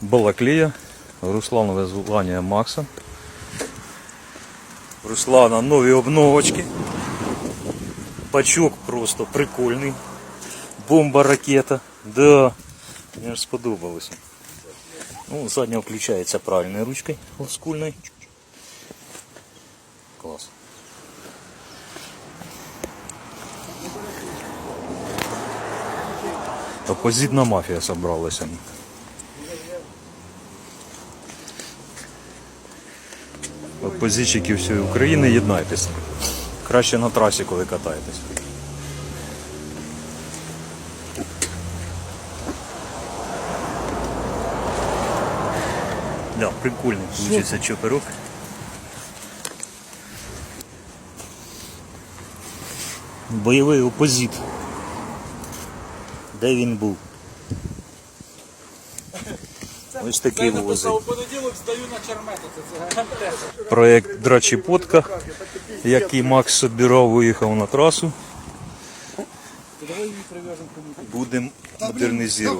Балаклія, Русланове звання Макса. Руслана нові обновочки. Пачок просто прикольний. Бомба ракета. Да. Мені ж сподобалося. Ну, задня включається правильною ручкою олдскульною. Клас. Опозитна мафія собралася. Опозитчики всієї України єднайтеся. Краще на трасі, коли катаєтесь. Да, прикольний получиться чоперок. Бойовий опозит. Де він був? Ось такий це Проект Драчіпотка, який Макс собирав, виїхав на трасу. Будемо кому?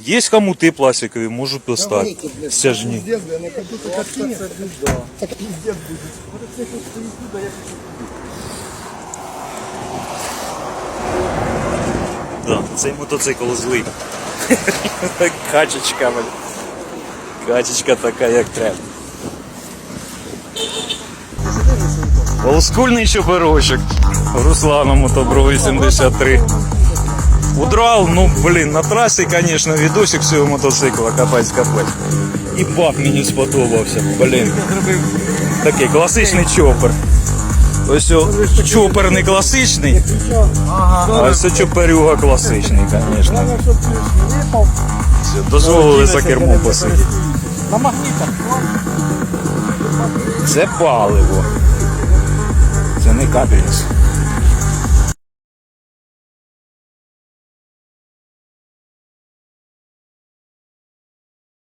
Є хомути пластикові, можу достати. Стяжні. Да, цей мотоцикл злий. Качечка, блін. Качечка така, як треба. Олдскульний чоперочок. Руслана Мотобро 83. Удрал, ну блін, на трасі, звісно, відосик цього мотоцикла капець капець. І бак мені сподобався, блін. Такий класичний чопер. Ось о, чопер не класичний, а ось чоперюга класичний, звісно. Дозволили за кермо посидіти. На магнітах. Це паливо. Це не капельниць.